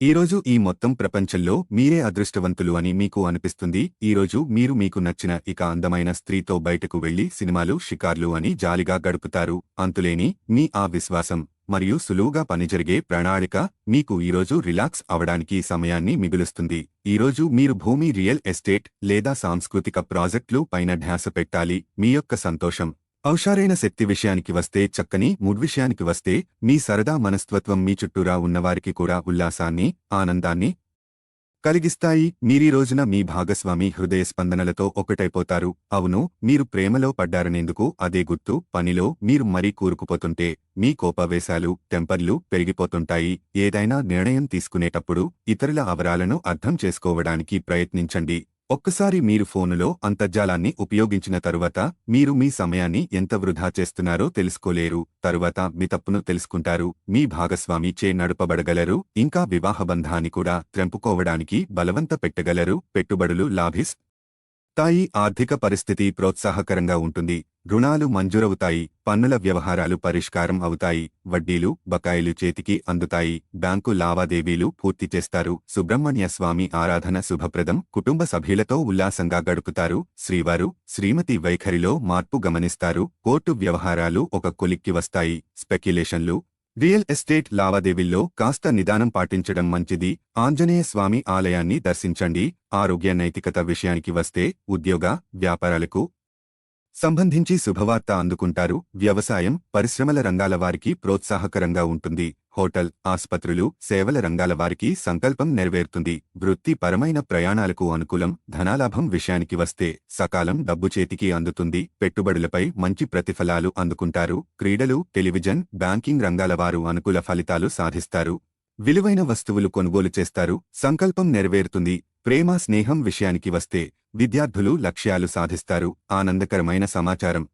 ఈరోజు ఈ మొత్తం ప్రపంచంలో మీరే అదృష్టవంతులు అని మీకు అనిపిస్తుంది. ఈరోజు మీరు మీకు నచ్చిన ఇక అందమైన స్త్రీతో బయటకు వెళ్ళి సినిమాలు షికార్లు అని జాలిగా గడుపుతారు. అంతులేని మీ ఆ విశ్వాసం మరియు సులువుగా పనిజరిగే ప్రణాళిక మీకు ఈరోజు రిలాక్స్ అవడానికి సమయాన్ని మిగులుస్తుంది. ఈరోజు మీరు భూమి రియల్ ఎస్టేట్ లేదా సాంస్కృతిక ప్రాజెక్టులు పైన ధ్యాస పెట్టాలి. మీ యొక్క సంతోషం ఔషారైన శక్తి విషయానికి వస్తే చక్కని మూడ్ విషయానికి వస్తే మీ సరదా మనస్తత్వం మీ చుట్టూరా ఉన్నవారికి కూడా ఉల్లాసాన్ని ఆనందాన్ని కలిగిస్తాయి. మీరీ రోజున మీ భాగస్వామి హృదయ స్పందనలతో ఒకటైపోతారు. అవును మీరు ప్రేమలో పడ్డారనేందుకు అదే గుర్తు. పనిలో మీరు మరీ కూరుకుపోతుంటే మీ కోపవేశాలు టెంపర్లు పెరిగిపోతుంటాయి. ఏదైనా నిర్ణయం తీసుకునేటప్పుడు ఇతరుల అవరాలను అర్థం చేసుకోవడానికి ప్రయత్నించండి. ఒక్కసారి మీరు ఫోనులో అంతర్జాలాన్ని ఉపయోగించిన తరువాత మీరు మీ సమయాన్ని ఎంత వృధా చేస్తున్నారో తెలుసుకోలేరు. తరువాత మీ తప్పును తెలుసుకుంటారు. మీ భాగస్వామి చే నడపబడగలరు. ఇంకా వివాహ బంధాన్ని కూడా త్రెంపుకోవడానికి బలవంత పెట్టగలరు. పెట్టుబడులు లాభిస్ స్థాయి ఆర్థిక పరిస్థితి ప్రోత్సాహకరంగా ఉంటుంది. రుణాలు మంజూరవుతాయి పన్నుల వ్యవహారాలు పరిష్కారం అవుతాయి వడ్డీలు బకాయిలు చేతికి అందుతాయి బ్యాంకు లావాదేవీలు పూర్తి చేస్తారు. సుబ్రహ్మణ్య స్వామి ఆరాధన శుభప్రదం. కుటుంబ సభ్యులతో ఉల్లాసంగా గడుపుతారు. శ్రీవారు శ్రీమతి వైఖరిలో మార్పు గమనిస్తారు. కోర్టు వ్యవహారాలు ఒక కొలిక్కి వస్తాయి. స్పెక్యులేషన్లు రియల్ ఎస్టేట్ లావాదేవీల్లో కాస్త నిదానం పాటించడం మంచిది. ఆంజనేయ స్వామి ఆలయాన్ని దర్శించండి. ఆరోగ్య నైతికత విషయానికి వస్తే ఉద్యోగ వ్యాపారాలకు సంబంధించి శుభవార్త అందుకుంటారు. వ్యవసాయం పరిశ్రమల రంగాల వారికి ప్రోత్సాహకరంగా ఉంటుంది. హోటల్ ఆసుపత్రులు సేవల రంగాల వారికి సంకల్పం నెరవేరుతుంది. వృత్తిపరమైన ప్రయాణాలకు అనుకూలం ధనాలాభం విషయానికి వస్తే సకాలం డబ్బు చేతికి అందుతుంది. పెట్టుబడులపై మంచి ప్రతిఫలాలు అందుకుంటారు. క్రీడలు టెలివిజన్ బ్యాంకింగ్ రంగాల వారు అనుకూల ఫలితాలు సాధిస్తారు. విలువైన వస్తువులు కొనుగోలు చేస్తారు. సంకల్పం నెరవేరుతుంది. ప్రేమ స్నేహం విషయానికి వస్తే విద్యార్థులు లక్ష్యాలు సాధిస్తారు. ఆనందకరమైన సమాచారం.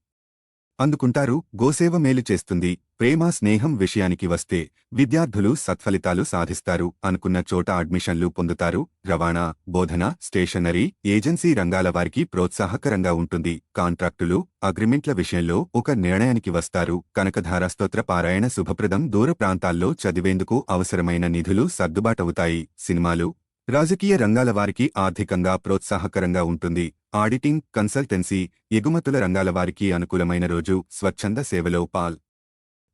అందుకుంటారు గోసేవ మేలు చేస్తుంది. ప్రేమ స్నేహం విషయానికి వస్తే విద్యార్థులు సత్ఫలితాలు సాధిస్తారు అనుకున్న చోట అడ్మిషన్లు పొందుతారు. రవాణా బోధన స్టేషనరీ ఏజెన్సీ రంగాల వారికి ప్రోత్సాహకరంగా ఉంటుంది. కాంట్రాక్టులు అగ్రిమెంట్ల విషయంలో ఒక నిర్ణయానికి వస్తారు. కనకధారాస్తోత్ర పారాయణ శుభప్రదం. దూర ప్రాంతాల్లో చదివేందుకు అవసరమైన నిధులు సర్దుబాటవుతాయి. సినిమాలు రాజకీయ రంగాల వారికి ఆర్థికంగా ప్రోత్సాహకరంగా ఉంటుంది. ఆడిటింగ్ కన్సల్టెన్సీ ఎగుమతుల రంగాల వారికి అనుకూలమైన రోజు స్వచ్ఛంద సేవలో పాల్.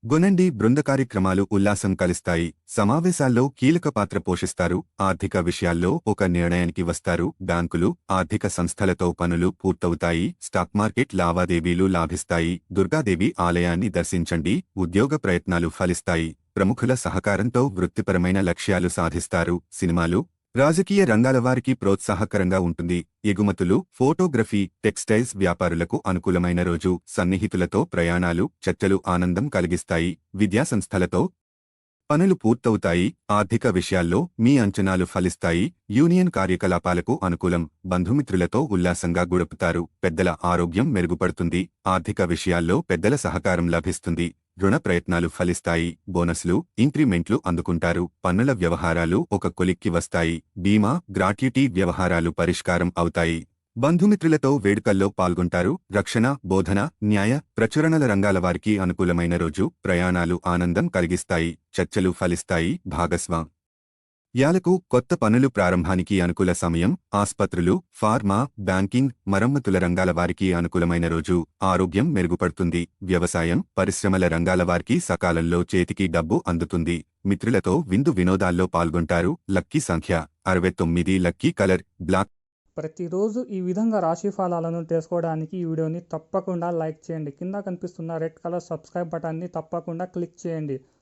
గొనండి బృంద కార్యక్రమాలు ఉల్లాసం కలిస్తాయి. సమావేశాల్లో కీలక పాత్ర పోషిస్తారు. ఆర్థిక విషయాల్లో ఒక నిర్ణయానికి వస్తారు. బ్యాంకులు ఆర్థిక సంస్థలతో పనులు పూర్తవుతాయి. స్టాక్ మార్కెట్ లావాదేవీలు లాభిస్తాయి. దుర్గాదేవి ఆలయాన్ని దర్శించండి. ఉద్యోగ ప్రయత్నాలు ఫలిస్తాయి. ప్రముఖుల సహకారంతో వృత్తిపరమైన లక్ష్యాలు సాధిస్తారు. సినిమాలు రాజకీయ రంగాల వారికి ప్రోత్సాహకరంగా ఉంటుంది. ఎగుమతులు ఫోటోగ్రఫీ టెక్స్టైల్స్ వ్యాపారులకు అనుకూలమైన రోజు సన్నిహితులతో ప్రయాణాలు చర్చలు ఆనందం కలిగిస్తాయి. విద్యాసంస్థలతో పనులు పూర్తవుతాయి. ఆర్థిక విషయాల్లో మీ అంచనాలు ఫలిస్తాయి. యూనియన్ కార్యకలాపాలకు అనుకూలం బంధుమిత్రులతో ఉల్లాసంగా గుడుపుతారు. పెద్దల ఆరోగ్యం మెరుగుపడుతుంది. ఆర్థిక విషయాల్లో పెద్దల సహకారం లభిస్తుంది. రుణ ప్రయత్నాలు ఫలిస్తాయి. బోనస్లు ఇంక్రిమెంట్లు అందుకుంటారు. పన్నుల వ్యవహారాలు ఒక కొలిక్కి వస్తాయి. బీమా గ్రాట్యుటీ వ్యవహారాలు పరిష్కారం అవుతాయి. బంధుమిత్రులతో వేడుకల్లో పాల్గొంటారు. రక్షణ బోధన న్యాయ ప్రచురణల రంగాల వారికి అనుకూలమైన రోజు ప్రయాణాలు ఆనందం కలిగిస్తాయి. చర్చలు ఫలిస్తాయి. భాగస్వాం యాలకు కొత్త పనులు ప్రారంభానికి అనుకూల సమయం ఆస్పత్రులు ఫార్మా బ్యాంకింగ్ మరమ్మతుల రంగాల వారికి అనుకూలమైన రోజు ఆరోగ్యం మెరుగుపడుతుంది. వ్యవసాయం పరిశ్రమల రంగాల వారికి సకాలంలో చేతికి డబ్బు అందుతుంది. మిత్రులతో విందు వినోదాల్లో పాల్గొంటారు. లక్కీ సంఖ్య అరవై తొమ్మిది లక్కీ కలర్ బ్లాక్. ప్రతిరోజు ఈ విధంగా రాశి ఫలాలను తెలుసుకోవడానికి ఈ వీడియోని తప్పకుండా లైక్ చేయండి. కింద కనిపిస్తున్న రెడ్ కలర్ సబ్స్క్రైబ్ బటన్ని తప్పకుండా క్లిక్ చేయండి.